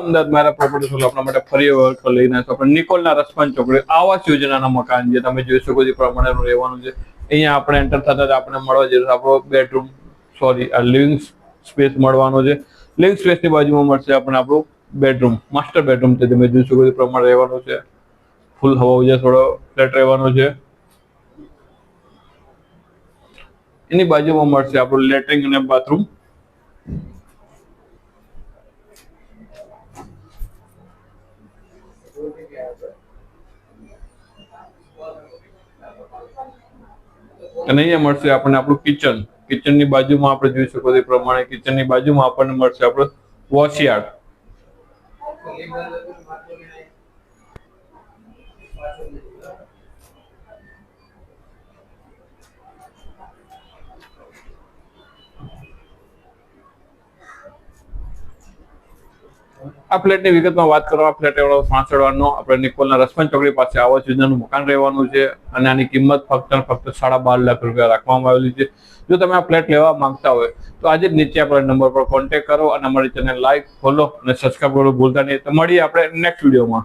અમદાવાદ મારા પ્રોપર્ટી સોલ આપણા માટે ફરી વખત લઈને આપણે નિકોલના રસપાન ચોકડી આવાસ યોજનાના મકાન જે તમે જોઈ શકો છો પ્રમાણેનું રહેવાનું છે. અહીંયા આપણે એન્ટર થતા જ આપણે મળવા જઈએ આપણો બેડરૂમ સોરી આ લિવિંગ સ્પેસ મળવાનો છે. લિવિંગ સ્પેસની બાજુમાં મળશે આપણે આપણું બેડરૂમ માસ્ટર બેડરૂમ છે. તમે જોઈ શકો છો પ્રમાણે રહેવાનું છે. ફૂલ હવા ઉજા થોડો ફ્લેટ રહેવાનો છે. એની બાજુમાં મળશે આપણું લેટરિંગ અને બાથરૂમ અને અહીંયા મળશે આપણને આપણું કિચન કિચનની બાજુમાં આપણે જોઈ શકો તે પ્રમાણે કિચનની બાજુમાં આપણને મળશે આપણું વોશયાર્ડ આ ફ્લેટની વિગતમાં વાત કરવા ફ્લેટ એવડો પાંસઠવાનો આપણે નિકોલના રસપન ચોકડી પાસે આવાસ યોજનાનું મકાન રહેવાનું છે, અને આની કિંમત ફક્ત ફક્ત સાડા બાર લાખ રૂપિયા રાખવામાં આવેલી છે. જો તમે આ ફ્લેટ લેવા માંગતા હોય, તો આજે જ નીચે આપણા નંબર પર કોન્ટેક્ટ કરો અને અમારી ચેનલ લાઈક, ફોલો અને સબસ્ક્રાઈબ કરવાનું ભૂલતા નહીં. તો મળીએ આપણે નેક્સ્ટ વિડીયોમાં